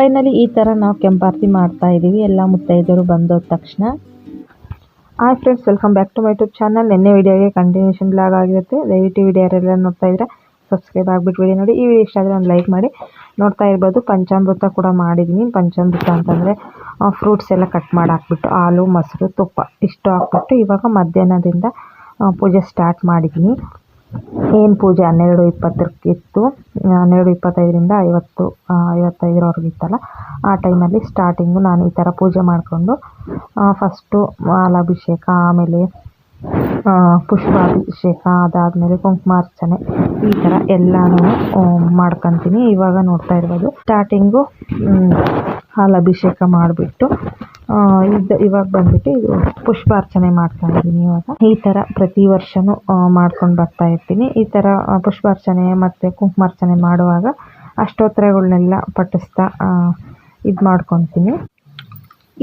Finally ಈ ಥರ ನಾವು ಕೆಂಪಾರ್ತಿ ಮಾಡ್ತಾ ಇದ್ದೀವಿ ಎಲ್ಲ ಮುತ್ತೈದೆಯರು ಬಂದೋದ ತಕ್ಷಣ. Hi friends welcome back to my YouTube channel ನಿನ್ನೆ ವಿಡಿಯೋಗೆ ಕಂಟಿನ್ಯೂಷನ್ ಬ್ಲಾಗ್ ಆಗಿರುತ್ತೆ. ದಯವಿಟ್ಟು ವಿಡಿಯೋ ಯಾರೆಲ್ಲ ನೋಡ್ತಾ ಇದ್ರೆ ಸಬ್ಸ್ಕ್ರೈಬ್ ಆಗಿಬಿಟ್ಟು ವೀಡಿಯೋ ನೋಡಿ. ಈ ವಿಡಿಯೋ ಇಷ್ಟ ಆದರೆ ಒಂದು ಲೈಕ್ ಮಾಡಿ. ನೋಡ್ತಾ ಇರ್ಬೋದು, ಪಂಚಾಮೃತ ಕೂಡ ಮಾಡಿದ್ದೀನಿ ಪಂಚಾಮೃತ ಅಂತಂದರೆ ಫ್ರೂಟ್ಸ್ ಎಲ್ಲ ಕಟ್ ಮಾಡಿ ಹಾಕ್ಬಿಟ್ಟು, ಹಾಲು, ಮೊಸರು, ತುಪ್ಪ, ಇಷ್ಟು ಹಾಕ್ಬಿಟ್ಟು ಇವಾಗ ಮಧ್ಯಾಹ್ನದಿಂದ ಪೂಜೆ ಸ್ಟಾರ್ಟ್ ಮಾಡಿದ್ದೀನಿ ಏನು ಪೂಜೆ ಹನ್ನೆರಡು ಇಪ್ಪತ್ತಕ್ಕಿತ್ತು, ಹನ್ನೆರಡು ಇಪ್ಪತ್ತೈದರಿಂದ ಐವತ್ತು ಐವತ್ತೈದರವರೆಗೆ ಇತ್ತಲ್ಲ, ಆ ಟೈಮಲ್ಲಿ ಸ್ಟಾರ್ಟಿಂಗು ನಾನು ಈ ಥರ ಪೂಜೆ ಮಾಡಿಕೊಂಡು ಫಸ್ಟು ಹಾಲಾಭಿಷೇಕ ಆಮೇಲೆ ಪುಷ್ಪಾಭಿಷೇಕ, ಅದಾದಮೇಲೆ ಕುಂಕುಮಾರ್ಚನೆ, ಈ ಥರ ಎಲ್ಲನೂ ಮಾಡ್ಕೊತೀನಿ. ಇವಾಗ ನೋಡ್ತಾ ಇರ್ಬೋದು ಸ್ಟಾರ್ಟಿಂಗು ಹಾಲಾಭಿಷೇಕ ಮಾಡಿಬಿಟ್ಟು ಇದು ಇವಾಗ ಬಂದ್ಬಿಟ್ಟು ಇದು ಪುಷ್ಪಾರ್ಚನೆ ಮಾಡ್ತಾ ಇದ್ದೀನಿ ಇವಾಗ. ಈ ತರ ಪ್ರತಿ ವರ್ಷವೂ ಮಾಡ್ಕೊಂಡು ಬರ್ತಾ ಇರ್ತೀನಿ. ಈ ತರ ಪುಷ್ಪಾರ್ಚನೆ ಮತ್ತೆ ಕುಂಕುಮಾರ್ಚನೆ ಮಾಡುವಾಗ ಅಷ್ಟೋತ್ತರಗಳನ್ನೆಲ್ಲ ಪಠಿಸ್ತಾ ಇದು ಮಾಡ್ಕೊತೀನಿ.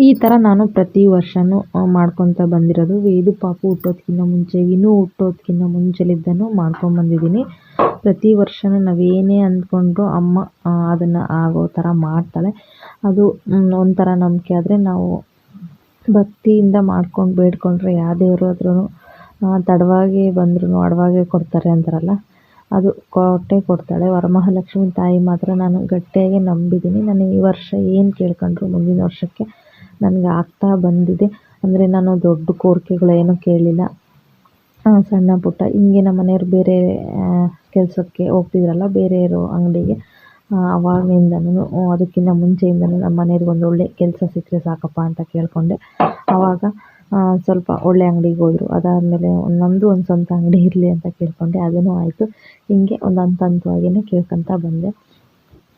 ಈ ಥರ ನಾನು ಪ್ರತಿ ವರ್ಷವೂ ಮಾಡ್ಕೊತ ಬಂದಿರೋದು. ವೇದು ಪಾಪು ಹುಟ್ಟೋದ್ಕಿಂತ ಮುಂಚೆ, ಇನ್ನೂ ಹುಟ್ಟೋದ್ಕಿಂತ ಮುಂಚೆಲಿದ್ದನೂ ಮಾಡ್ಕೊಂಬಂದಿದ್ದೀನಿ ಪ್ರತಿ ವರ್ಷವೂ ನಾವೇನೇ ಅಂದ್ಕೊಂಡ್ರು ಅಮ್ಮ ಅದನ್ನು ಆಗೋ ಥರ ಮಾಡ್ತಾಳೆ. ಅದು ಒಂಥರ ನಂಬಿಕೆ. ಆದರೆ ನಾವು ಭಕ್ತಿಯಿಂದ ಮಾಡ್ಕೊಂಡು, ಬೇಡ್ಕೊಂಡ್ರೆ ಯಾವ ದೇವರು ಆದ್ರೂ ತಡವಾಗಿ ಬಂದ್ರೂ ಅಡವಾಗೆ ಕೊಡ್ತಾರೆ ಅಂತಾರಲ್ಲ, ಅದು ಕೊಟ್ಟೇ ಕೊಡ್ತಾಳೆ. ವರಮಹಾಲಕ್ಷ್ಮಿ ತಾಯಿ ಮಾತ್ರ ನಾನು ಗಟ್ಟಿಯಾಗಿ ನಂಬಿದ್ದೀನಿ. ನಾನು ಈ ವರ್ಷ ಏನು ಕೇಳ್ಕೊಂಡ್ರು ಮುಂದಿನ ವರ್ಷಕ್ಕೆ ನನಗೆ ಆಗ್ತಾ ಬಂದಿದೆ. ಅಂದರೆ ನಾನು ದೊಡ್ಡ ಕೋರಿಕೆಗಳೇನು ಕೇಳಿಲ್ಲ. ಸಣ್ಣ ಪುಟ್ಟ. ಹಿಂಗೆ ನಮ್ಮ ಮನೆಯವ್ರು ಬೇರೆ ಕೆಲಸಕ್ಕೆ ಹೋಗ್ತಿದ್ರಲ್ಲ ಬೇರೆ ಅಂಗಡಿಗೆ ಅವಾಗಿಂದನೂ ಅದಕ್ಕಿಂತ ಮುಂಚೆಯಿಂದನೂ ನಮ್ಮ ಮನೆಯವ್ರಿಗೆ ಒಂದು ಒಳ್ಳೆ ಕೆಲಸ ಸಿಕ್ಕರೆ ಸಾಕಪ್ಪ ಅಂತ ಕೇಳಿಕೊಂಡೆ. ಆವಾಗ ಸ್ವಲ್ಪ ಒಳ್ಳೆ ಅಂಗಡಿಗೆ ಹೋದರು. ಅದಾದಮೇಲೆ ನಮ್ಮದು ಒಂದು ಸ್ವಂತ ಅಂಗಡಿ ಇರಲಿ ಅಂತ ಕೇಳಿಕೊಂಡೆ. ಅದನ್ನು ಆಯಿತು. ಹಿಂಗೆ ಒಂದು ಹಂತ ಹಂತವಾಗಿಯೇ ಕೇಳ್ಕೊತ ಬಂದೆ.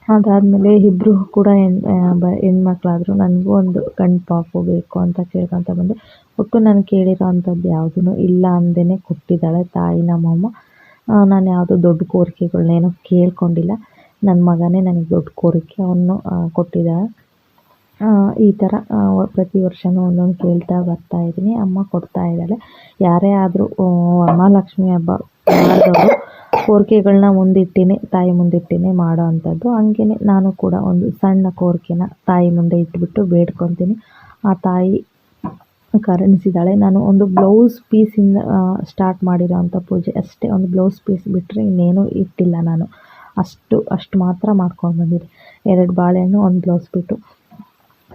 ಅದಾದಮೇಲೆ ಇಬ್ಬರು ಕೂಡ ಹೆಣ್ಣು ಹೆಣ್ಮಕ್ಳಾದ್ರು. ನನಗೂ ಒಂದು ಗಂಡು ಪಾಪು ಬೇಕು ಅಂತ ಕೇಳ್ಕೊತ ಬಂದೆ. ಒಟ್ಟು ನಾನು ಕೇಳಿರೋ ಅಂಥದ್ದು ಯಾವುದೂ ಇಲ್ಲ ಅಂದೇ ಕೊಟ್ಟಿದ್ದಾಳೆ ತಾಯಿ ನಮ್ಮಮ್ಮ ನಾನು ಯಾವುದು ದೊಡ್ಡ ಕೋರಿಕೆಗಳನ್ನೇನು ಕೇಳ್ಕೊಂಡಿಲ್ಲ. ನನ್ನ ಮಗನೇ ನನಗೆ ದೊಡ್ಡ ಕೋರಿಕೆ ಅವನು ಕೊಟ್ಟಿದ್ದ ಈ ಥರ ಪ್ರತಿ ವರ್ಷವೂ ಒಂದೊಂದು ಕೇಳ್ತಾ ಬರ್ತಾ ಇದ್ದೀನಿ. ಅಮ್ಮ ಕೊಡ್ತಾ ಇದ್ದಾಳೆ. ಯಾರೇ ಆದರೂ ವರಮಹಾಲಕ್ಷ್ಮಿ ಹಬ್ಬ ಮಾಡಿದವರು ಕೋರಿಕೆಗಳನ್ನ ಮುಂದಿಟ್ಟಿನೇ, ತಾಯಿ ಮುಂದಿಟ್ಟಿನೇ ಮಾಡೋ ಅಂಥದ್ದು. ಹಂಗೇ ನಾನು ಕೂಡ ಒಂದು ಸಣ್ಣ ಕೋರಿಕೆನ ತಾಯಿ ಮುಂದೆ ಇಟ್ಬಿಟ್ಟು ಬೇಡ್ಕೊತೀನಿ. ಆ ತಾಯಿ ಕರುಣಿಸಿದ್ದಾಳೆ. ನಾನು ಒಂದು ಬ್ಲೌಸ್ ಪೀಸಿಂದ ಸ್ಟಾರ್ಟ್ ಮಾಡಿರೋ ಅಂಥ ಪೂಜೆ ಅಷ್ಟೇ. ಒಂದು ಬ್ಲೌಸ್ ಪೀಸ್ ಬಿಟ್ಟರೆ ಇನ್ನೇನು ಇಟ್ಟಿಲ್ಲ ನಾನು. ಅಷ್ಟು ಅಷ್ಟು ಮಾತ್ರ ಮಾಡ್ಕೊಂಡು ಬಂದಿದ್ದೆ. ಎರಡು ಬಾಳೆಹಣ್ಣು, ಒಂದು ಬ್ಲೌಸ್ ಬಿಟ್ಟು.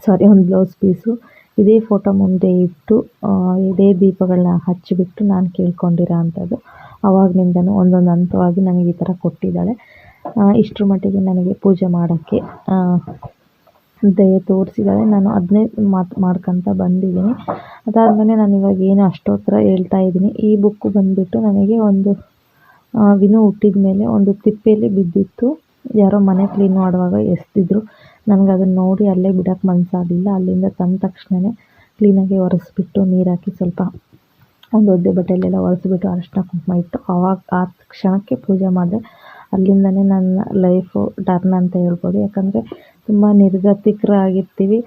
ಸಾರಿ, ಒಂದು ಬ್ಲೌಸ್ ಪೀಸು. ಇದೇ ಫೋಟೋ ಮುಂದೆ ಇಟ್ಟು ಇದೇ ದೀಪಗಳನ್ನ ಹಚ್ಚಿಬಿಟ್ಟು ನಾನು ಕೇಳ್ಕೊಂಡಿರೋ ಅಂಥದ್ದು ಅವಾಗ್ನಿಂದನೂ ಒಂದೊಂದು ಹಂತವಾಗಿ ನನಗೆ ಈ ಥರ ಕೊಟ್ಟಿದ್ದಾಳೆ. ಇಷ್ಟರ ಮಟ್ಟಿಗೆ ನನಗೆ ಪೂಜೆ ಮಾಡೋಕ್ಕೆ ದಯೆ ತೋರಿಸಿದ್ದಾಳೆ ನಾನು ಅದನ್ನೇ ಮಾತು, ಮಾಡ್ಕೊತ ಬಂದಿದ್ದೀನಿ. ಅದಾದಮೇಲೆ ನಾನು ಇವಾಗ ಏನು ಅಷ್ಟೋತ್ತರ ಹೇಳ್ತಾ ಇದ್ದೀನಿ. ಈ ಬುಕ್ಕು ಬಂದುಬಿಟ್ಟು ನನಗೆ ಒಂದು ವಿನು ಹುಟ್ಟಿದ ಮೇಲೆ ಒಂದು ತಿಪ್ಪೆಯಲ್ಲಿ ಬಿದ್ದಿತ್ತು. ಯಾರೋ ಮನೆ ಕ್ಲೀನ್ ಮಾಡುವಾಗ ಎಸ್ತಿದ್ರು. ನನಗೆ ಅದನ್ನು ನೋಡಿ ಅಲ್ಲೇ ಬಿಡೋಕ್ಕೆ ಮನಸ್ಸಾಗಲಿಲ್ಲ ಅಲ್ಲಿಂದ ತಂದ ತಕ್ಷಣವೇ ಕ್ಲೀನಾಗಿ ಒರೆಸ್ಬಿಟ್ಟು ನೀರು ಹಾಕಿ ಸ್ವಲ್ಪ ಒಂದು ಒದ್ದೆ ಬಟ್ಟೆಯಲ್ಲೆಲ್ಲ ಒರೆಸ್ಬಿಟ್ಟು ಅರಶಿನ ಕುಂಕುಮ ಇಟ್ಟು ಆವಾಗ ಆ ಕ್ಷಣಕ್ಕೆ ಪೂಜೆ ಮಾಡಿದೆ. ಅಲ್ಲಿಂದಲೇ ನನ್ನ ಲೈಫು ಟರ್ನ್ ಅಂತ ಹೇಳ್ಬೋದು. ಯಾಕಂದರೆ ತುಂಬ ನಿರ್ಗತಿಕರಾಗಿರ್ತೀವಿ.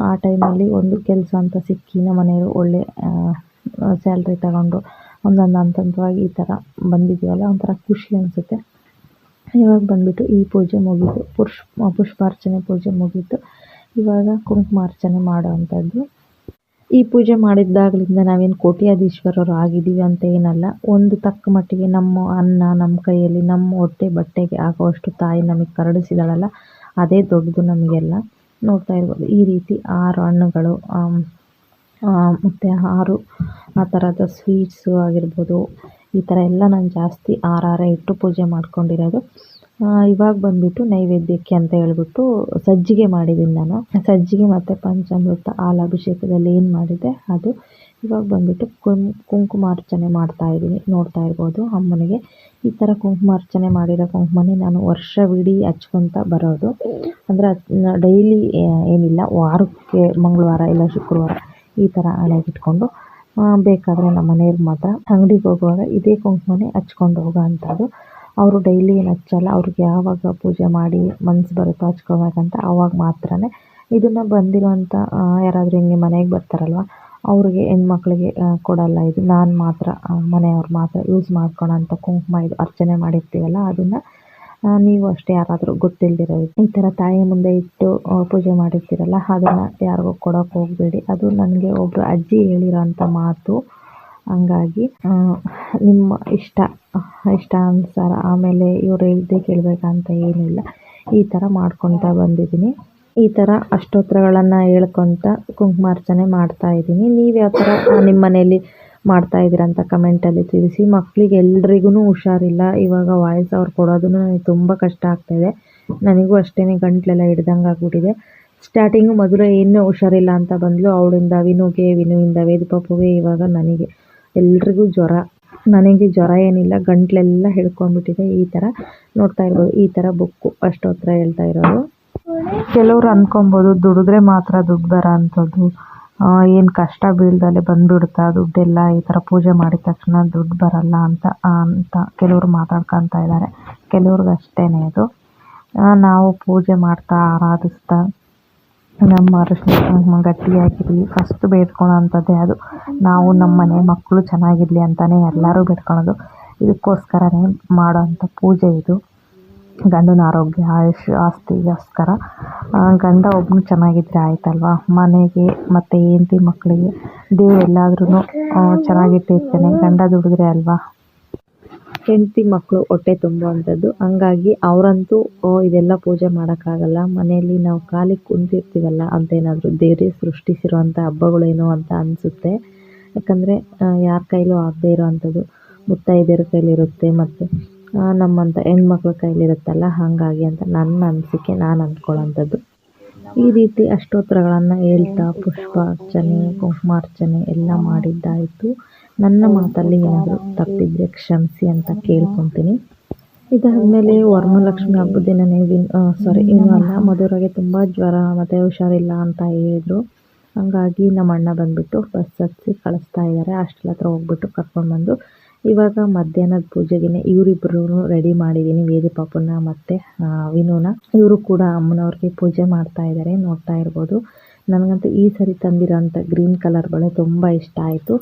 ಆ, ಟೈಮಲ್ಲಿ ಒಂದು ಕೆಲಸ ಅಂತ ಸಿಕ್ಕಿ ನಮ್ಮ ಮನೆಯವರು ಒಳ್ಳೆ ಸ್ಯಾಲ್ರಿ ತಗೊಂಡು ಒಂದೊಂದು ಹಂತ ಹಂತವಾಗಿ ಈ ಥರ ಬಂದಿದ್ದೀವಲ್ಲ ಒಂಥರ ಖುಷಿ ಅನಿಸುತ್ತೆ. ಇವಾಗ ಬಂದುಬಿಟ್ಟು ಈ ಪೂಜೆ ಮುಗೀತು. ಪುಷ್ ಪುಷ್ಪಾರ್ಚನೆ ಪೂಜೆ ಮುಗೀತು. ಇವಾಗ ಕುಂಕುಮಾರ್ಚನೆ ಮಾಡೋ ಅಂಥದ್ದು ಈ ಪೂಜೆ ಮಾಡಿದ್ದಾಗಲಿಂದ ನಾವೇನು ಕೋಟ್ಯಾಧೀಶ್ವರರು ಆಗಿದ್ದೀವಿ ಅಂತ ಏನಲ್ಲ. ಒಂದು ತಕ್ಕ ಮಟ್ಟಿಗೆ ನಮ್ಮ ಅನ್ನ ನಮ್ಮ ಕೈಯಲ್ಲಿ ನಮ್ಮ ಹೊಟ್ಟೆ ಬಟ್ಟೆಗೆ ಆಗುವಷ್ಟು ತಾಯಿ ನಮಗೆ ಕರುಣಿಸಿದಾಳಲ್ಲ ಅದೇ ದೊಡ್ಡದು ನಮಗೆಲ್ಲ ನೋಡ್ತಾ ಇರ್ಬೋದು. ಈ ರೀತಿ ಆರು ಹಣ್ಣುಗಳು ಮತ್ತು ಆರು ಆ ಥರದ ಸ್ವೀಟ್ಸು ಆಗಿರ್ಬೋದು, ಈ ಥರ ಎಲ್ಲ ನಾನು ಜಾಸ್ತಿ ಆರಾರೇ ಇಟ್ಟು ಪೂಜೆ ಮಾಡ್ಕೊಂಡಿರೋದು. ಇವಾಗ ಬಂದುಬಿಟ್ಟು ನೈವೇದ್ಯಕ್ಕೆ ಅಂತ ಹೇಳ್ಬಿಟ್ಟು ಸಜ್ಜಿಗೆ ಮಾಡಿದ್ದೀನಿ ನಾನು. ಸಜ್ಜಿಗೆ ಮತ್ತು ಪಂಚಾಮೃತ ಹಾಲಾಭಿಷೇಕದಲ್ಲಿ ಏನು ಮಾಡಿದೆ ಅದು ಇವಾಗ ಬಂದ್ಬಿಟ್ಟು ಕುಂ ಕುಂಕುಮಾರ್ಚನೆ ಮಾಡ್ತಾ ಇದ್ದೀನಿ, ನೋಡ್ತಾ ಇರ್ಬೋದು ಅಮ್ಮನಿಗೆ. ಈ ಥರ ಕುಂಕುಮಾರ್ಚನೆ ಮಾಡಿರೋ ಕುಂಕುಮನೇ ನಾನು ವರ್ಷವಿಡೀ ಹಚ್ಕೊತ ಬರೋದು. ಅಂದರೆ ಡೈಲಿ ಏನಿಲ್ಲ, ವಾರಕ್ಕೆ ಮಂಗಳವಾರ ಇಲ್ಲ ಶುಕ್ರವಾರ ಈ ಥರ ಹಣೆಗಿಟ್ಕೊಂಡು ಬೇಕಾದರೆ ನಮ್ಮ ಮನೆಯವ್ರು ಮಾತ್ರ ಅಂಗಡಿಗೆ ಹೋಗುವಾಗ ಇದೇ ಕುಂಕುಮನೇ ಹಚ್ಕೊಂಡು ಹೋಗೋ ಅಂಥದ್ದು. ಅವರು ಡೈಲಿ ಏನು ಹಚ್ಚಲ್ಲ, ಅವ್ರಿಗೆ ಯಾವಾಗ ಪೂಜೆ ಮಾಡಿ ಮನ್ಸು ಬರುತ್ತೋ ಹಚ್ಕೋಬೇಕಂತ ಆವಾಗ ಮಾತ್ರ ಇದನ್ನು ಬಂದಿರುವಂಥ ಯಾರಾದರೂ ಹಿಂಗೆ ಮನೆಗೆ ಬರ್ತಾರಲ್ವ ಅವ್ರಿಗೆ ಹೆಣ್ಮಕ್ಳಿಗೆ ಕೊಡಲ್ಲ. ಇದು ನಾನು ಮಾತ್ರ ಮನೆಯವ್ರು ಮಾತ್ರ ಯೂಸ್ ಮಾಡ್ಕೊಳೋಂಥ ಕುಂಕುಮ ಇದು ಅರ್ಚನೆ ಮಾಡಿರ್ತೀವಲ್ಲ, ಅದನ್ನು ನೀವು ಅಷ್ಟೇ ಯಾರಾದರೂ ಗೊತ್ತಿಲ್ಲದಿರೋ ಈ ಥರ ತಾಯಿ ಮುಂದೆ ಇಟ್ಟು ಪೂಜೆ ಮಾಡಿರ್ತೀರಲ್ಲ, ಅದನ್ನು ಯಾರಿಗೂ ಕೊಡೋಕೆ ಹೋಗಬೇಡಿ. ಅದು ನನಗೆ ಒಬ್ಬರು ಅಜ್ಜಿ ಹೇಳಿರೋಂಥ ಮಾತು. ಹಂಗಾಗಿ ನಿಮ್ಮ ಇಷ್ಟ ಇಷ್ಟ ಅನುಸಾರ ಆಮೇಲೆ ಇವ್ರು ಹೇಳಿದ್ದೇ ಕೇಳಬೇಕಂತ ಏನಿಲ್ಲ. ಈ ಥರ ಮಾಡ್ಕೊತಾ ಬಂದಿದ್ದೀನಿ. ಈ ಥರ ಅಷ್ಟೋತ್ತರಗಳನ್ನು ಹೇಳ್ಕೊತ ಕುಂಕುಮಾರ್ಚನೆ ಮಾಡ್ತಾ ಇದ್ದೀನಿ. ನೀವು ಯಾವ ಥರ ನಿಮ್ಮ ಮನೆಯಲ್ಲಿ ಮಾಡ್ತಾ ಇದ್ದೀರಾ ಅಂತ ಕಮೆಂಟಲ್ಲಿ ತಿಳಿಸಿ. ಮಕ್ಕಳಿಗೆ ಎಲ್ರಿಗೂ ಹುಷಾರಿಲ್ಲ. ಇವಾಗ ವಾಯ್ಸ್ ಅವ್ರು ಕೊಡೋದೂ ನನಗೆ ತುಂಬ ಕಷ್ಟ ಆಗ್ತಾಯಿದೆ ನನಗೂ ಅಷ್ಟೇ ಗಂಟ್ಲೆಲ್ಲ ಹಿಡ್ದಂಗೆ ಆಗ್ಬಿಟ್ಟಿದೆ. ಸ್ಟಾರ್ಟಿಂಗು ಮೊದಲು ಏನೂ ಹುಷಾರಿಲ್ಲ ಅಂತ ಬಂದಳು ಅವಳಿಂದ ವಿನುಗೆ, ವಿನುವಿಂದ ವೇದ ಪಾಪುಗೆ ಇವಾಗ ನನಗೆ ಎಲ್ರಿಗೂ ಜ್ವರ. ನನಗೆ ಜ್ವರ ಏನಿಲ್ಲ, ಗಂಟ್ಲೆಲ್ಲ ಹಿಡ್ಕೊಂಡ್ಬಿಟ್ಟಿದೆ ಈ ಥರ ನೋಡ್ತಾ ಇರ್ಬೋದು, ಈ ಥರ ಬುಕ್ಕು ಅಷ್ಟೋತ್ತರ ಹೇಳ್ತಾ ಇರೋದು. ಕೆಲವ್ರು ಅಂದ್ಕೊಬೋದು ದುಡಿದ್ರೆ ಮಾತ್ರ ದುಡ್ಡು ಬರೋ ಅಂಥದ್ದು. ಏನು ಕಷ್ಟ ಬೀಳ್ದಲೆ ಬಂದ್ಬಿಡುತ್ತಾ ದುಡ್ಡೆಲ್ಲ ಈ ಥರ ಪೂಜೆ ಮಾಡಿದ ತಕ್ಷಣ ದುಡ್ಡು ಬರಲ್ಲ ಅಂತ ಅಂತ ಕೆಲವರು ಮಾತಾಡ್ಕೊತಾ ಇದ್ದಾರೆ ಕೆಲವ್ರಿಗೆ ಅಷ್ಟೇ ಇದು ನಾವು ಪೂಜೆ ಮಾಡ್ತಾ, ಆರಾಧಿಸ್ತಾ, ನಮ್ಮ ಅರಶಿನ ಗಟ್ಟಿಯಾಗಿರಲಿ, ಫಸ್ಟ್ ಬೇಡ್ಕೊಳೋಂಥದ್ದೇ ಅದು. ನಾವು ನಮ್ಮ ಮನೆ ಮಕ್ಕಳು ಚೆನ್ನಾಗಿರಲಿ ಅಂತಲೇ ಎಲ್ಲರೂ ಬೇಡ್ಕೊಳೋದು. ಇದಕ್ಕೋಸ್ಕರನೇ ಮಾಡೋಂಥ ಪೂಜೆ ಇದು. ಗಂಡನ ಆರೋಗ್ಯ, ಆಯುಷ್ ಆಸ್ತಿಗೋಸ್ಕರ ಗಂಡ ಒಬ್ಬನು ಚೆನ್ನಾಗಿದ್ರೆ ಆಯ್ತಲ್ವಾ? ಮನೆಗೆ ಮತ್ತು ಹೆಂಡ್ತಿ ಮಕ್ಕಳಿಗೆ ದೇವ್ರು ಎಲ್ಲಾದ್ರೂ ಚೆನ್ನಾಗಿಟ್ಟಿರ್ತಾನೆ. ಗಂಡ ದುಡಿದ್ರೆ ಅಲ್ವಾ? ಹೆಂಡತಿ ಮಕ್ಕಳು ಹೊಟ್ಟೆ ತುಂಬುವಂಥದ್ದು. ಹಂಗಾಗಿ ಅವರಂತೂ ಇದೆಲ್ಲ ಪೂಜೆ ಮಾಡೋಕ್ಕಾಗಲ್ಲ. ಮನೆಯಲ್ಲಿ ನಾವು ಖಾಲಿ ಕುಂತಿರ್ತೀವಲ್ಲ ಅಂತ ಏನಾದರೂ ದೇವರೇ ಸೃಷ್ಟಿಸಿರುವಂಥ ಹಬ್ಬಗಳೇನೋ ಅಂತ ಅನಿಸುತ್ತೆ. ಯಾಕಂದರೆ ಯಾರ ಕೈಲೂ ಆಗದೇ ಇರೋವಂಥದ್ದು ಮುತ್ತೈದೆಯರ ಕೈಲಿರುತ್ತೆ. ಮತ್ತು ನಮ್ಮಂಥ ಹೆಣ್ಮಕ್ಳ ಕೈಲಿರುತ್ತಲ್ಲ, ಹಾಗಾಗಿ ಅಂತ ನನ್ನ ಅನಿಸಿಕೆ, ನಾನು ಅಂದ್ಕೊಳ್ಳೋಂಥದ್ದು ಈ ರೀತಿ ಅಷ್ಟೋತ್ತರಗಳನ್ನು ಹೇಳ್ತಾ ಪುಷ್ಪಾರ್ಚನೆ, ಕುಂಕುಮಾರ್ಚನೆ ಎಲ್ಲ ಮಾಡಿದ್ದಾಯಿತು. ನನ್ನ ಮಾತಲ್ಲಿ ಏನಾದರೂ ತಪ್ಪಿದ್ರೆ ಕ್ಷಮಿಸಿ ಅಂತ ಕೇಳ್ಕೊತೀನಿ. ಇದಾದಮೇಲೆ ವರಮಹಾಲಕ್ಷ್ಮಿ ಹಬ್ಬದ ದಿನನೇ ವಿನ್ ಸಾರಿ ಇನ್ನೂ ಅಲ್ಲ, ಮಧುರಾಗೆ ತುಂಬ ಜ್ವರ ಮತ್ತು ಹುಷಾರಿಲ್ಲ ಅಂತ ಹೇಳಿದ್ರು. ಹಂಗಾಗಿ ನಮ್ಮ ಅಣ್ಣ ಬಂದುಬಿಟ್ಟು ಬಸ್ ಹತ್ತಿ ಕಳಿಸ್ತಾ ಇದ್ದಾರೆ. ಹಾಸ್ಟೆಲ್ ಹತ್ರ ಹೋಗ್ಬಿಟ್ಟು ಕರ್ಕೊಂಡ್ಬಂದು ಇವಾಗ ಮಧ್ಯಾಹ್ನದ ಪೂಜೆಗೆನೆ ಇವರಿಬ್ರು ರೆಡಿ ಮಾಡಿದ್ದೀನಿ ವೇದಿ ಪಾಪುನ ಮತ್ತೆ ವಿನೋನ. ಇವರು ಕೂಡ ಅಮ್ಮನವ್ರಿಗೆ ಪೂಜೆ ಮಾಡ್ತಾ ಇದ್ದಾರೆ ನೋಡ್ತಾ ಇರ್ಬೋದು. ನನಗಂತೂ ಈ ಸರಿ ತಂದಿರೋಂಥ ಗ್ರೀನ್ ಕಲರ್ ಬಳೆ ತುಂಬ ಇಷ್ಟ ಆಯಿತು.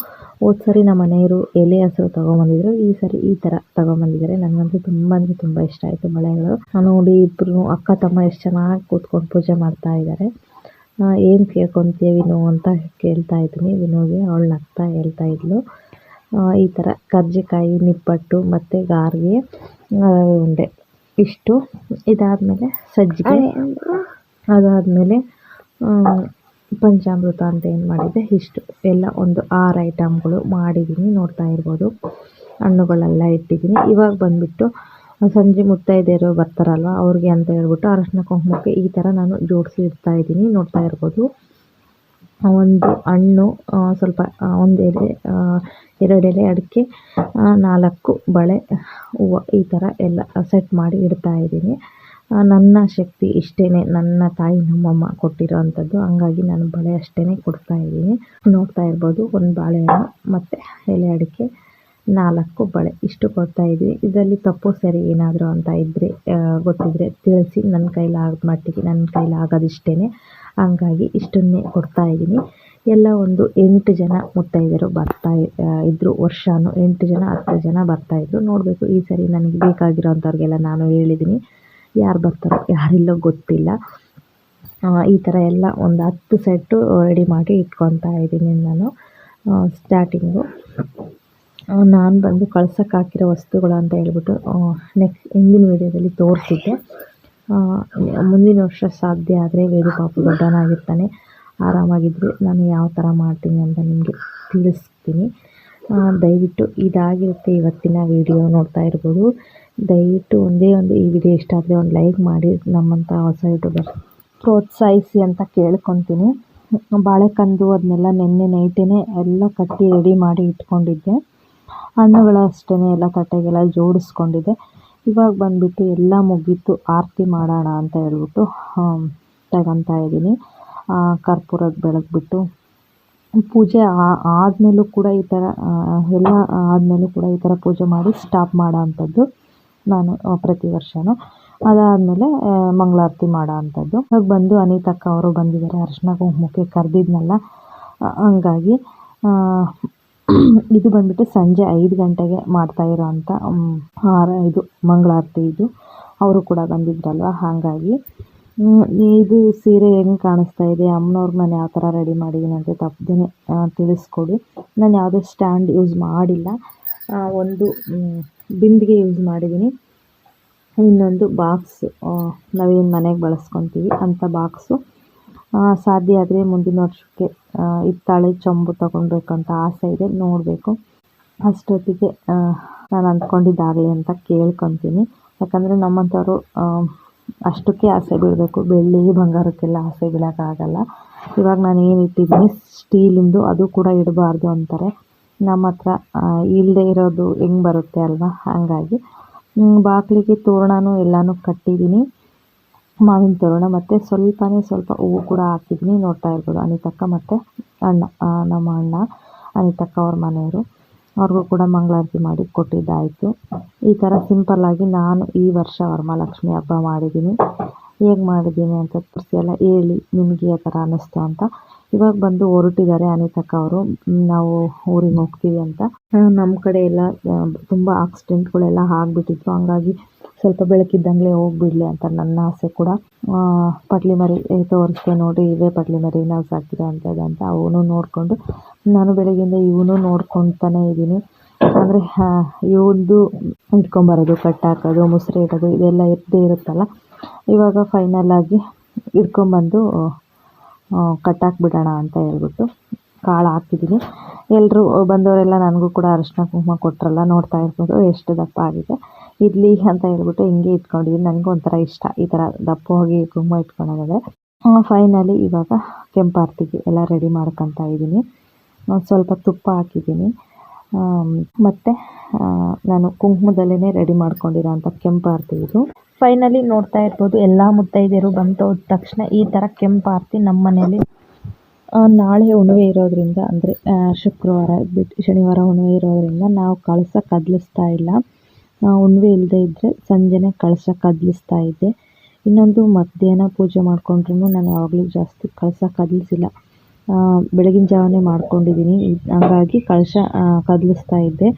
ಹೋದ ಸರಿ ನಮ್ಮ ಮನೆಯವರು ಎಲೆ ಹಸಿರು ತೊಗೊಂಬಂದಿದ್ರು, ಈ ಸರಿ ಈ ಥರ ತೊಗೊಂಬಂದಿದ್ದಾರೆ. ನನಗಂತೂ ತುಂಬ ಅಂದರೆ ತುಂಬ ಇಷ್ಟ ಆಯಿತು ಬಳೆಗಳು. ನೋಡಿ ಇಬ್ಬರು ಅಕ್ಕ ತಮ್ಮ ಎಷ್ಟು ಚೆನ್ನಾಗಿ ಕೂತ್ಕೊಂಡು ಪೂಜೆ ಮಾಡ್ತಾ ಇದ್ದಾರೆ ಏನು ಕೇಳ್ಕೊತೀಯ ವಿನು ಅಂತ ಕೇಳ್ತಾ ಇದ್ದೀನಿ. ವಿನೋಗೆ ಅವಳು ನಗ್ತಾ ಹೇಳ್ತಾ ಇದ್ಲು. ಈ ಥರ ಕರ್ಜಿಕಾಯಿ ನಿಪ್ಪಟ್ಟು ಮತ್ತು ಗಾರ್ಗೆ ಉಂಡೆ. ಇಷ್ಟು. ಇದಾದಮೇಲೆ ಸಜ್ಜಿಗೆ. ಅದಾದಮೇಲೆ ಪಂಚಾಮೃತ ಅಂತ ಏನು ಮಾಡಿದ್ದೆ ಇಷ್ಟು. ಎಲ್ಲ ಒಂದು ಆರು ಐಟಮ್ಗಳು ಮಾಡಿದ್ದೀನಿ ನೋಡ್ತಾ ಇರ್ಬೋದು. ಹಣ್ಣುಗಳೆಲ್ಲ ಇಟ್ಟಿದ್ದೀನಿ. ಇವಾಗ ಬಂದುಬಿಟ್ಟು ಸಂಜೆ ಮುತ್ತೈದೆಯರು ಬರ್ತಾರಲ್ವ ಅವ್ರಿಗೆ ಅಂತ ಹೇಳ್ಬಿಟ್ಟು ಅರಶಿನ ಕುಂಕುಮಕ್ಕೆ ಈ ಥರ ನಾನು ಜೋಡಿಸಿ ಇಡ್ತಾ ಇದ್ದೀನಿ ನೋಡ್ತಾ ಇರ್ಬೋದು. ಒಂದು ಹಣ್ಣು ಸ್ವಲ್ಪ ಒಂದು ಎಲೆ ಎರಡು ಎಲೆ ಅಡಿಕೆ ನಾಲ್ಕು ಬಳೆ, ಹೂವು ಈ ಥರ ಎಲ್ಲ ಸೆಟ್ ಮಾಡಿ ಇಡ್ತಾ ಇದ್ದೀನಿ. ನನ್ನ ಶಕ್ತಿ ಇಷ್ಟೇ ನನ್ನ ತಾಯಿ, ನಮ್ಮಮ್ಮ ಕೊಟ್ಟಿರೋ ಅಂಥದ್ದು. ಹಂಗಾಗಿ ನಾನು ಬಳೆ ಅಷ್ಟೇ ಕೊಡ್ತಾ ಇದ್ದೀನಿ. ನೋಡ್ತಾ ಇರ್ಬೋದು, ಒಂದು ಬಾಳೆಹಣ್ಣು ಮತ್ತು ಎಲೆ ಅಡಿಕೆ, ನಾಲ್ಕು ಬಳೆ ಇಷ್ಟು ಕೊಡ್ತಾ ಇದ್ದೀವಿ ಇದರಲ್ಲಿ ತಪ್ಪು, ಸರಿ ಏನಾದರೂ ಅಂತ ಇದ್ದರೆ ಗೊತ್ತಿದ್ದರೆ ತಿಳಿಸಿ. ನನ್ನ ಕೈಲಾಗ ಮಟ್ಟಿಗೆ, ನನ್ನ ಕೈಲಾಗೋದಿಷ್ಟೇ ಹಂಗಾಗಿ ಇಷ್ಟನ್ನೇ ಕೊಡ್ತಾ ಇದ್ದೀನಿ. ಎಲ್ಲ ಒಂದು ಎಂಟು ಜನ ಮುತ್ತೈದೆಯರು ಬರ್ತಾ ಇದ್ದರು ವರ್ಷನೂ ಎಂಟು ಜನ, ಹತ್ತು ಜನ ಬರ್ತಾ ಬರ್ತಾಯಿದ್ರು ನೋಡಬೇಕು, ಈ ಸರಿ ನನಗೆ ಬೇಕಾಗಿರೋಂಥವ್ರಿಗೆಲ್ಲ ನಾನು ಹೇಳಿದ್ದೀನಿ. ಯಾರು ಬರ್ತಾರೋ, ಯಾರಿಲ್ಲೋ ಗೊತ್ತಿಲ್ಲ. ಈ ಥರ ಎಲ್ಲ ಒಂದು ಹತ್ತು ಸೆಟ್ಟು ರೆಡಿ ಮಾಡಿ ಇಟ್ಕೊತಾ ಇದ್ದೀನಿ ನಾನು ಸ್ಟಾರ್ಟಿಂಗು ನಾನು ಬಂದು ಕಳ್ಸೋಕ್ಕೆ ಹಾಕಿರೋ ವಸ್ತುಗಳು ಅಂತ ಹೇಳ್ಬಿಟ್ಟು ನೆಕ್ಸ್ಟ್ ಹಿಂದಿನ ವೀಡಿಯೋದಲ್ಲಿ ತೋರಿಸಿದ್ದೆ. ಮುಂದಿನ ವರ್ಷ ಸಾಧ್ಯ ಆದರೆ ವೇದು ಪಾಪು ದೊಡ್ಡವನಾಗಿರ್ತಾನೆ ಆರಾಮಾಗಿದ್ದರೆ ನಾನು ಯಾವ ಥರ ಮಾಡ್ತೀನಿ ಅಂತ ನಿಮಗೆ ತಿಳಿಸ್ತೀನಿ. ದಯವಿಟ್ಟು ಇದಾಗಿರುತ್ತೆ ಇವತ್ತಿನ ವಿಡಿಯೋ ನೋಡ್ತಾ ಇರ್ಬೋದು. ದಯವಿಟ್ಟು ಒಂದೇ ಒಂದು ಈ ವಿಡಿಯೋ ಇಷ್ಟ ಆದರೆ ಒಂದು ಲೈಕ್ ಮಾಡಿ ನಮ್ಮಂಥ ಹೊಸ ಯೂಟ್ಯೂಬರ್ ಪ್ರೋತ್ಸಾಹಿಸಿ ಅಂತ ಕೇಳ್ಕೊತೀನಿ. ಬಾಳೆಕಂದು ಅದನ್ನೆಲ್ಲ ನಿನ್ನೆ ನೈಟೇ ಎಲ್ಲ ಕಟ್ಟಿ ರೆಡಿ ಮಾಡಿ ಇಟ್ಕೊಂಡಿದ್ದೆ. ಹಣ್ಣುಗಳು ಅಷ್ಟೇ ಎಲ್ಲ ತಟ್ಟೆಗೆಲ್ಲ ಜೋಡಿಸ್ಕೊಂಡಿದ್ದೆ. ಇವಾಗ ಬಂದುಬಿಟ್ಟು ಎಲ್ಲ ಮುಗೀತು, ಆರತಿ ಮಾಡೋಣ ಅಂತ ಹೇಳ್ಬಿಟ್ಟು ತಗೊತಾ ಇದ್ದೀನಿ. ಕರ್ಪೂರದ ಬೆಳಗ್ಬಿಟ್ಟು. ಪೂಜೆ ಆದಮೇಲೂ ಕೂಡ ಈ ಥರ ಎಲ್ಲ ಆದಮೇಲೂ ಕೂಡ ಈ ಥರ ಪೂಜೆ ಮಾಡಿ ಸ್ಟಾಪ್ ಮಾಡೋ ಅಂಥದ್ದು ನಾನು ಪ್ರತಿ ವರ್ಷವೂ ಅದಾದಮೇಲೆ ಮಂಗಳಾರತಿ ಮಾಡೋ ಅಂಥದ್ದು. ಇವಾಗ ಬಂದು ಅನಿತಕ್ಕ ಅವರು ಬಂದಿದ್ದಾರೆ, ಅರಿಶಿನ ಕುಂಕುಮಕ್ಕೆ ಕರೆದಿದ್ನಲ್ಲ ಹಂಗಾಗಿ ಇದು ಬಂದ್ಬಿಟ್ಟು ಸಂಜೆ ಐದು ಗಂಟೆಗೆ ಮಾಡ್ತಾ ಇರೋವಂಥ ಹಾರ ಇದು ಮಂಗಳಾರತಿ ಇದು. ಅವರು ಕೂಡ ಬಂದಿದ್ರಲ್ವ? ಹಾಗಾಗಿ ಇದು ಸೀರೆ ಹೆಂಗೆ ಕಾಣಿಸ್ತಾ ಇದೆ? ಅಮ್ಮನವ್ರಿಗೆ ನಾನು ಯಾವ ಥರ ರೆಡಿ ಮಾಡಿದ್ದೀನಿ ಅಂತ ತಪ್ಪದೇ ತಿಳಿಸ್ಕೊಡಿ. ನಾನು ಯಾವುದೇ ಸ್ಟ್ಯಾಂಡ್ ಯೂಸ್ ಮಾಡಿಲ್ಲ. ಒಂದು ಬಿಂದಿಗೆ ಯೂಸ್ ಮಾಡಿದ್ದೀನಿ ಇನ್ನೊಂದು ಬಾಕ್ಸ್ ನಾವೇನು ಮನೆಗೆ ಬಳಸ್ಕೊತೀವಿ ಅಂಥ ಬಾಕ್ಸು ಸಾಧ್ಯ ಆದರೆ ಮುಂದಿನ ವರ್ಷಕ್ಕೆ ಇತ್ತಾಳೆ ಚೊಂಬು ತಗೊಳ್ಬೇಕಂತ ಆಸೆ ಇದೆ, ನೋಡಬೇಕು. ಅಷ್ಟೊತ್ತಿಗೆ ನಾನು ಅಂದ್ಕೊಂಡಿದ್ದಾಗಲಿ ಅಂತ ಕೇಳ್ಕೊತೀನಿ. ಯಾಕಂದರೆ ನಮ್ಮಂಥವ್ರು ಅಷ್ಟಕ್ಕೆ ಆಸೆ ಬೀಳಬೇಕು. ಬೆಳ್ಳಿ ಬಂಗಾರಕ್ಕೆಲ್ಲ ಆಸೆ ಬೀಳೋಕ್ಕಾಗಲ್ಲ. ಇವಾಗ ನಾನು ಏನು ಇಟ್ಟಿದ್ದೀನಿ ಸ್ಟೀಲಿಂದು ಅದು ಕೂಡ ಇಡಬಾರ್ದು ಅಂತಾರೆ. ನಮ್ಮ ಹತ್ರ ಇಲ್ಲದೆ ಇರೋದು ಹೆಂಗೆ ಬರುತ್ತೆ ಅಲ್ವಾ? ಹಾಗಾಗಿ ಬಾಕ್ಲಿಗೆ ತೋರಣನೂ ಎಲ್ಲನೂ ಕಟ್ಟಿದ್ದೀನಿ. ಮಾವಿನ ತೋರಣ ಮತ್ತು ಸ್ವಲ್ಪನೇ ಸ್ವಲ್ಪ ಹೂವು ಕೂಡ ಹಾಕಿದ್ದೀನಿ ನೋಡ್ತಾ ಇರ್ಬೋದು ಅನಿತಕ್ಕ ಮತ್ತು ಅಣ್ಣ ನಮ್ಮ ಅಣ್ಣ ಅನಿತಕ್ಕ ಅವ್ರ ಮನೆಯವರು. ಅವ್ರಿಗೂ ಕೂಡ ಮಂಗಳಾರತಿ ಮಾಡಿ ಕೊಟ್ಟಿದ್ದಾಯಿತು. ಈ ಥರ ಸಿಂಪಲ್ಲಾಗಿ ನಾನು ಈ ವರ್ಷ ವರಮಹಾಲಕ್ಷ್ಮಿ ಹಬ್ಬ ಮಾಡಿದ್ದೀನಿ. ಹೇಗೆ ಮಾಡಿದ್ದೀನಿ ಅಂತ ತೋರಿಸಿ ಎಲ್ಲ ಹೇಳಿ ನಿಮಗೆ ಆ ಥರ ಅನ್ನಿಸ್ತು ಅಂತ. ಇವಾಗ ಬಂದು ಹೊರಟಿದ್ದಾರೆ ಅನಿತಕ್ಕ ಅವರು. ನಾವು ಊರಿಗೆ ಹೋಗ್ತೀವಿ ಅಂತ. ನಮ್ಮ ಕಡೆ ಎಲ್ಲ ತುಂಬ ಆಕ್ಸಿಡೆಂಟ್ಗಳೆಲ್ಲ ಆಗಿಬಿಟ್ಟಿತ್ತು. ಹಂಗಾಗಿ ಸ್ವಲ್ಪ ಬೆಳಕಿದ್ದಂಗೆ ಹೋಗ್ಬಿಡ್ಲಿ ಅಂತ ನನ್ನ ಆಸೆ ಕೂಡ. ಪಟ್ಲಿ ಮರಿ ತೋರಿಸ್ದೆ ನೋಡಿ ಇವೇ ಪಟ್ಲಿ ಮರಿ ನಾವು ಸಾಕಿದೆ ಅವನು ನೋಡಿಕೊಂಡು, ನಾನು ಬೆಳಗ್ಗೆಯಿಂದ ಇವನು ನೋಡ್ಕೊತಾನೆ ಇದ್ದೀನಿ. ಅಂದರೆ ಇವಂದು ಇಟ್ಕೊಂಬರೋದು, ಕಟ್ಟಾಕೋದು, ಮುಸ್ರೆ ಇಡೋದು, ಇದೆಲ್ಲ ಇದ್ದೇ ಇರುತ್ತಲ್ಲ. ಇವಾಗ ಫೈನಲ್ ಆಗಿ ಇಟ್ಕೊಂಬಂದು ಕಟ್ಟಾಕ್ಬಿಡೋಣ ಅಂತ ಹೇಳ್ಬಿಟ್ಟು ಕಾಳು ಹಾಕಿದ್ದೀನಿ. ಎಲ್ಲರೂ ಬಂದವರೆಲ್ಲ ನನಗೂ ಕೂಡ ಅರಶಿನ ಕುಂಕುಮ ಕೊಟ್ಟರಲ್ಲ ನೋಡ್ತಾ ಇರ್ಬೋದು ಎಷ್ಟು ದಪ್ಪ ಆಗಿದೆ. ಇರಲಿ ಅಂತ ಹೇಳ್ಬಿಟ್ಟು ಹಿಂಗೆ ಇಟ್ಕೊಂಡಿದ್ದೀನಿ. ನನಗೂ ಒಂಥರ ಇಷ್ಟ. ಈ ಥರ ದಪ್ಪ ಹೋಗಿ ಕುಂಕುಮ ಇಟ್ಕೊಳ್ಳೋದಾದರೆ ಫೈನಲಿ ಇವಾಗ ಕೆಂಪಾರ್ತಿಗೆ ಎಲ್ಲ ರೆಡಿ ಮಾಡ್ಕೊತಾ ಇದ್ದೀನಿ. ಸ್ವಲ್ಪ ತುಪ್ಪ ಹಾಕಿದ್ದೀನಿ. ಮತ್ತು ನಾನು ಕುಂಕುಮದಲ್ಲೇ ರೆಡಿ ಮಾಡ್ಕೊಂಡಿರೋ ಅಂಥ ಕೆಂಪಾರ್ತಿ ಇದು. ಫೈನಲಿ ನೋಡ್ತಾ ಇರ್ಬೋದು, ಎಲ್ಲ ಮುತ್ತೈದೆಯರು ಬಂತು ಹೋದ ತಕ್ಷಣ ಈ ಥರ ಕೆಂಪಾರ್ತಿ ನಮ್ಮ ಮನೇಲಿ ನಾಳೆ ಹುಣ್ಣಿಮೆ ಇರೋದ್ರಿಂದ, ಅಂದರೆ ಶುಕ್ರವಾರ ಬಿಟ್ಟು ಶನಿವಾರ ಹುಣ್ಣಿಮೆ ಇರೋದ್ರಿಂದ ನಾವು ಕಳಸ ಕದಲಿಸ್ತಾ ಇಲ್ಲ. ಹುಣ್ಣಿಮೆ ಇಲ್ಲದೆ ಇದ್ದರೆ ಸಂಜೆನೆ ಕಳಶ ಕದಲಿಸ್ತಾ ಇದ್ದೆ. ಇನ್ನೊಂದು ಮಧ್ಯಾಹ್ನ ಪೂಜೆ ಮಾಡಿಕೊಂಡ್ರು ನಾನು ಯಾವಾಗಲೂ ಜಾಸ್ತಿ ಕಳಸ ಕದಲಿಸಿಲ್ಲ. ಬೆಳಗಿನ ಜಾವನೇ ಮಾಡ್ಕೊಂಡಿದ್ದೀನಿ ಹಾಗಾಗಿ ಕಳಶ ಕದಲಿಸ್ತಾ ಇದ್ದೆ.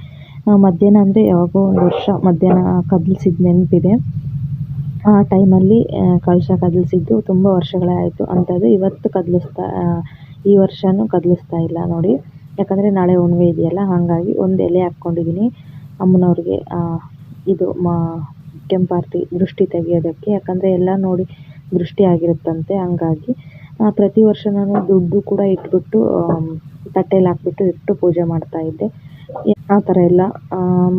ಮಧ್ಯಾಹ್ನ ಅಂದರೆ ಯಾವಾಗೋ ಒಂದು ವರ್ಷ ಮಧ್ಯಾಹ್ನ ಕದಲಿಸಿದ ನೆನಪಿದೆ. ಆ ಟೈಮಲ್ಲಿ ಕಳಶ ಕದಲಿಸಿದ್ದು ತುಂಬ ವರ್ಷಗಳೇ ಆಯಿತು. ಅಂಥದ್ದು ಇವತ್ತು ಕದಲಿಸ್ತಾ ಈ ವರ್ಷನೂ ಕದಲಿಸ್ತಾ ಇಲ್ಲ ನೋಡಿ. ಯಾಕಂದರೆ ನಾಳೆ ಹುಣ್ಣಿಮೆ ಇದೆಯಲ್ಲ, ಹಾಗಾಗಿ ಒಂದು ಎಲೆ ಹಾಕ್ಕೊಂಡಿದ್ದೀನಿ ಅಮ್ಮನವ್ರಿಗೆ ಇದು ಮಾ, ಕೆಂಪಾರ್ತಿ ದೃಷ್ಟಿ ತೆಗೆಯೋದಕ್ಕೆ. ಯಾಕಂದರೆ ಎಲ್ಲ ನೋಡಿ ದೃಷ್ಟಿ ಆಗಿರುತ್ತಂತೆ, ಹಂಗಾಗಿ ಪ್ರತಿ ವರ್ಷ ನಾನು ದುಡ್ಡು ಕೂಡ ಇಟ್ಬಿಟ್ಟು ತಟ್ಟೆಲಿ ಹಾಕ್ಬಿಟ್ಟು ಇಟ್ಟು ಪೂಜೆ ಮಾಡ್ತಾ ಇದ್ದೆ. ಆ ಥರ ಎಲ್ಲ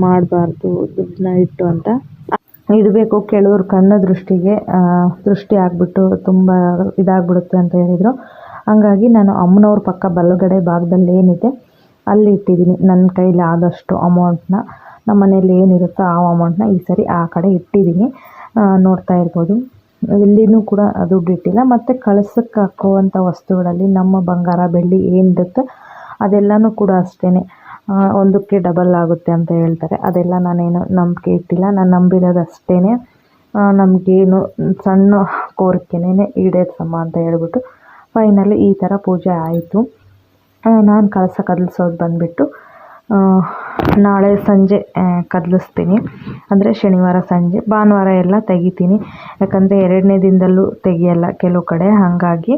ಮಾಡಬಾರ್ದು, ದುಡ್ಡನ್ನ ಇಟ್ಟು ಅಂತ. ಇಡಬೇಕು ಕೆಲವ್ರ ಕಣ್ಣು ದೃಷ್ಟಿಗೆ ದೃಷ್ಟಿ ಆಗಿಬಿಟ್ಟು ತುಂಬ ಇದಾಗ್ಬಿಡುತ್ತೆ ಅಂತ ಹೇಳಿದರು. ಹಂಗಾಗಿ ನಾನು ಅಮ್ಮನವ್ರ ಪಕ್ಕ ಬಲಗಡೆ ಭಾಗದಲ್ಲಿ ಏನಿದೆ ಅಲ್ಲಿ ಇಟ್ಟಿದ್ದೀನಿ. ನನ್ನ ಕೈಲಿ ಆದಷ್ಟು ಅಮೌಂಟ್ನ ನಮ್ಮ ಮನೇಲಿ ಏನಿರುತ್ತೋ ಆ ಅಮೌಂಟ್ನ ಈ ಸರಿ ಆ ಕಡೆ ಇಟ್ಟಿದ್ದೀನಿ. ನೋಡ್ತಾ ಇರ್ಬೋದು. ಎಲ್ಲಿನೂ ಕೂಡ ದುಡ್ಡು ಇಟ್ಟಿಲ್ಲ ಮತ್ತು ಕಳಸಕ್ಕೆ ಹಾಕುವಂಥ ವಸ್ತುಗಳಲ್ಲಿ ನಮ್ಮ ಬಂಗಾರ, ಬೆಳ್ಳಿ ಏನಿರುತ್ತೋ ಅದೆಲ್ಲನೂ ಕೂಡ ಅಷ್ಟೇ ಒಂದಕ್ಕೆ ಡಬಲ್ ಆಗುತ್ತೆ ಅಂತ ಹೇಳ್ತಾರೆ. ಅದೆಲ್ಲ ನಾನೇನು ನಂಬಿಕೆ ಇಟ್ಟಿಲ್ಲ. ನಾನು ನಂಬಿರೋದು ಅಷ್ಟೇ ನಮಗೇನು ಸಣ್ಣ ಕೋರಿಕೆನೇ ಸಮ ಅಂತ ಹೇಳ್ಬಿಟ್ಟು ಫೈನಲಿ ಈ ಥರ ಪೂಜೆ ಆಯಿತು. ನಾನು ಕಳಸ ಕದಲ್ಸೋದು ಬಂದುಬಿಟ್ಟು ನಾಳೆ ಸಂಜೆ ಕದಲಿಸ್ತೀನಿ. ಅಂದರೆ ಶನಿವಾರ ಸಂಜೆ, ಭಾನುವಾರ ಎಲ್ಲ ತೆಗಿತೀನಿ. ಯಾಕಂದರೆ ಎರಡನೇ ದಿನದಲ್ಲೂ ತೆಗಿಯಲ್ಲ ಕೆಲವು ಕಡೆ, ಹಾಗಾಗಿ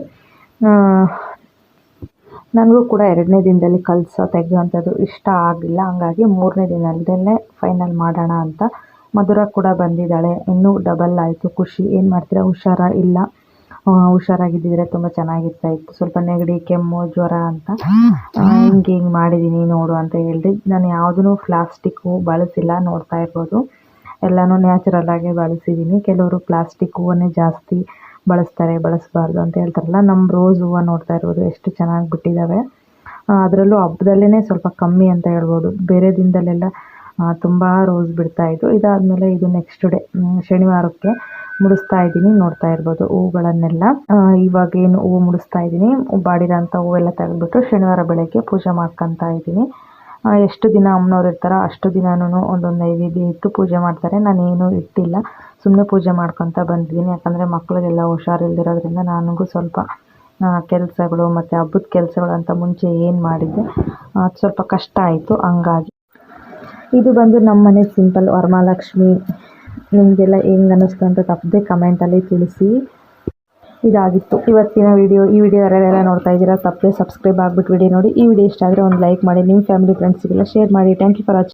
ನನಗೂ ಕೂಡ ಎರಡನೇ ದಿನದಲ್ಲಿ ಕಲಿಸೋ ತೆಗೆಯುವಂಥದ್ದು ಇಷ್ಟ ಆಗಿಲ್ಲ. ಹಂಗಾಗಿ ಮೂರನೇ ದಿನದಲ್ಲೇ ಫೈನಲ್ ಮಾಡೋಣ ಅಂತ. ಮಧುರ ಕೂಡ ಬಂದಿದ್ದಾಳೆ. ಇನ್ನೂ ಡಬಲ್ ಆಯಿತು. ಖುಷಿ. ಏನು ಮಾಡ್ತೀರಾ? ಹುಷಾರ? ಇಲ್ಲ. ಹುಷಾರಾಗಿದ್ದಿದ್ರೆ ತುಂಬ ಚೆನ್ನಾಗಿರ್ತಾ ಇತ್ತು. ಸ್ವಲ್ಪ ನೆಗಡಿ ಕೆಮ್ಮು ಜ್ವರ ಅಂತ. ಹಿಂಗೆ ಹಿಂಗೆ ಮಾಡಿದ್ದೀನಿ ನೋಡು ಅಂತ ಹೇಳಿದೆ. ನಾನು ಯಾವುದೂ ಪ್ಲಾಸ್ಟಿಕ್ಕು ಬಳಸಿಲ್ಲ ನೋಡ್ತಾ ಇರ್ಬೋದು. ಎಲ್ಲನೂ ನ್ಯಾಚುರಲ್ ಆಗಿ ಬಳಸಿದ್ದೀನಿ ಕೆಲವರು ಪ್ಲಾಸ್ಟಿಕ್ ಹೂವನ್ನೇ ಜಾಸ್ತಿ ಬಳಸ್ತಾರೆ ಬಳಸಬಾರ್ದು ಅಂತ ಹೇಳ್ತಾರಲ್ಲ ನಮ್ಮ ರೋಸ್ ಹೂವು ನೋಡ್ತಾ ಇರ್ಬೋದು ಎಷ್ಟು ಚೆನ್ನಾಗಿ ಬಿಟ್ಟಿದ್ದಾವೆ ಅದರಲ್ಲೂ ಹಬ್ಬದಲ್ಲೇ ಸ್ವಲ್ಪ ಕಮ್ಮಿ ಅಂತ ಹೇಳ್ಬೋದು. ಬೇರೆ ದಿನದಲ್ಲೆಲ್ಲ ತುಂಬ ರೋಸ್ ಬಿಡ್ತಾ ಇತ್ತು. ಇದಾದಮೇಲೆ ಇದು ನೆಕ್ಸ್ಟ್ ಡೇ ಶನಿವಾರಕ್ಕೆ ಮುಡಿಸ್ತಾ ಇದ್ದೀನಿ, ನೋಡ್ತಾ ಇರ್ಬೋದು ಹೂಗಳನ್ನೆಲ್ಲ. ಇವಾಗ ಏನು ಹೂವು ಮುಡಿಸ್ತಾ ಇದ್ದೀನಿ, ಬಾಡಿರೋಂಥ ಹೂವೆಲ್ಲ ತೆಗೆದ್ಬಿಟ್ಟು ಶನಿವಾರ ಬೆಳಗ್ಗೆ ಪೂಜೆ ಮಾಡ್ಕೊತಾ ಇದ್ದೀನಿ. ಎಷ್ಟು ದಿನ ಅಮ್ಮನವ್ರು ಇರ್ತಾರೋ ಅಷ್ಟು ದಿನನೂ ಒಂದೊಂದು ನೈವೇದ್ಯ ಇಟ್ಟು ಪೂಜೆ ಮಾಡ್ತಾರೆ. ನಾನೇನು ಇಟ್ಟಿಲ್ಲ ಸುಮ್ಮನೆ ಪೂಜೆ ಮಾಡ್ಕೊತ ಬಂದಿದ್ದೀನಿ. ಯಾಕಂದರೆ ಮಕ್ಕಳಿಗೆಲ್ಲ ಹುಷಾರಿಲ್ದಿರೋದ್ರಿಂದ ನನಗೂ ಸ್ವಲ್ಪ ಕೆಲಸಗಳು ಮತ್ತು ಹಬ್ಬದ ಕೆಲಸಗಳು ಅಂತ ಮುಂಚೆ ಏನು ಮಾಡಿದ್ದೆ ಅದು ಸ್ವಲ್ಪ ಕಷ್ಟ ಆಯಿತು, ಹಂಗಾಗಿ. ಇದು ಬಂದು ನಮ್ಮ ಮನೆ ಸಿಂಪಲ್ ವರಮಹಾಲಕ್ಷ್ಮಿ ನಿಮಗೆಲ್ಲ ಹೆಂಗೆ ಅನ್ನಿಸ್ತು ಅಂತ ತಪ್ಪದೆ ಕಮೆಂಟಲ್ಲಿ ತಿಳಿಸಿ. ಇದಾಗಿತ್ತು. ಇವತ್ತಿನ ವಿಡಿಯೋ ಈ ವಿಡಿಯೋ ಯಾರೆಲ್ಲ ನೋಡ್ತಾ ಇದ್ದೀರಾ, ತಪ್ಪದೆ ಸಬ್ಸ್ಕ್ರೈಬ್ ಆಗಿಬಿಟ್ಟು ವಿಡಿಯೋ ನೋಡಿ. ಈ ವಿಡಿಯೋ ಇಷ್ಟ ಆದರೆ ಒಂದು ಲೈಕ್ ಮಾಡಿ. ನಿಮ್ಮ ಫ್ಯಾಮಿಲಿ ಫ್ರೆಂಡ್ಸಿಗೆಲ್ಲ ಶೇರ್ ಮಾಡಿ. Thank you for watching